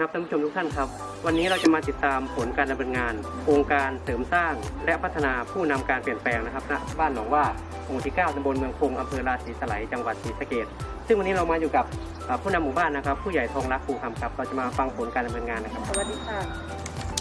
ครับท่านผู้ชมทุกท่านครับ วันนี้เราจะมาติดตามผลการดำเนินงานโครงการเสริมสร้าง และพัฒนาผู้นำการเปลี่ยนแปลงนะครับณบ้านหนองว่าหมู่ที่ 9ตำบลเมืองคงอำเภอราศีสไลยจังหวัดศรีสะเกดซึ่งวันนี้เรามาอยู่กับผู้นำหมู่บ้านนะครับ ผู้ใหญ่ทองรักภูคำครับเราจะมาฟังผลการดำเนินงานนะครับสวัสดีค่ะ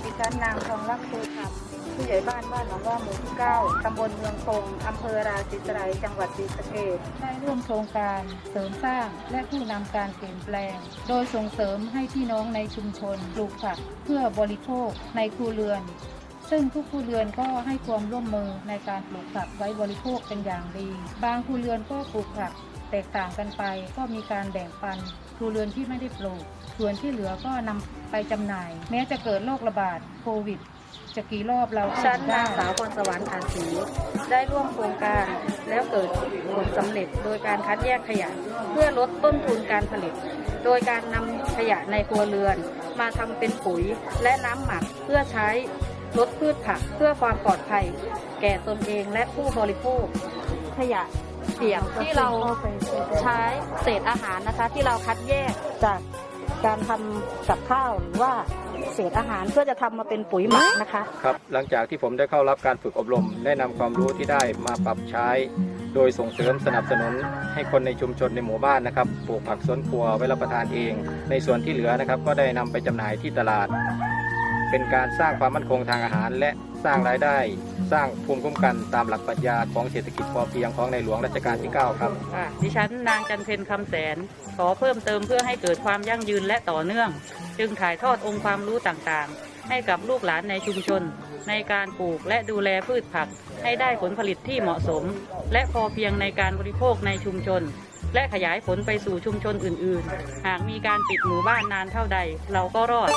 ดิฉันนางทองรักภูคำ ผู้ใหญ่บ้านบ้านหนองว่าหมู่ที่เก้าตำบลเมืองคงอำเภอราศีสไลจังหวัดศรีสะเกษได้ร่วมโครงการเสริมสร้างและผู้นำการเปลี่ยนแปลง โดยส่งเสริมให้พี่น้องในชุมชนปลูกผักเพื่อบริโภคในครัวเรือน ซึ่งทุกครัวเรือนก็ให้ความร่วมมือในการปลูกผักไว้บริโภคเป็นอย่างดี บางครัวเรือนก็ปลูกผักแตกต่างกันไปก็มีการแบ่งปันครัวเรือนที่ไม่ได้ปลูก ส่วนที่เหลือก็นำไปจำหน่าย แม้จะเกิดโรคระบาดโควิด จะกี่รอบเราก็ชั้นได้นางสาวพรสวรรค์อาศีได้ร่วมโครงการแล้วเกิดผลสำเร็จโดยการคัดแยกขยะ เพื่อลดต้นทุนการผลิต โดยการนำขยะในครัวเรือน มาทำเป็นปุ๋ยและน้ำหมักเพื่อใช้ลดพืชผักเพื่อความปลอดภัย แก่ตนเองและผู้บริโภค ขยะเปียกที่เราใช้เศษอาหารนะคะ ที่เราคัดแยกจาก การทำกับข้าวหรือว่าเศษอาหารเพื่อจะทำมาเป็นปุ๋ยหมักนะคะครับหลังจากที่ผมได้เข้ารับการฝึกอบรมได้นำความรู้ที่ได้มาปรับใช้ โดยส่งเสริมสนับสนุน ให้คนในชุมชนในหมู่บ้านนะครับปลูกผักสวนครัวไว้รับประทานเอง ในส่วนที่เหลือนะครับก็ได้นำไปจำหน่ายที่ตลาด เป็นการสร้างความมั่นคงทางอาหารและ สร้างรายได้ สร้างภูมิคุ้มกันตามหลักปรัชญาของเศรษฐกิจพอเพียงของในหลวงรัชกาลที่ 9 ครับ ค่ะดิฉันนางจันเพนคำแสน ขอเพิ่มเติมเพื่อให้เกิดความยั่งยืนและต่อเนื่อง จึงถ่ายทอดองค์ความรู้ต่างๆ ให้กับลูกหลานในชุมชน ในการปลูกและดูแลพืชผัก ให้ได้ผลผลิตที่เหมาะสม และพอเพียงในการบริโภคในชุมชน และขยายผลไปสู่ชุมชนอื่นๆ หากมีการปิดหมู่บ้านนานเท่าใด เราก็รอด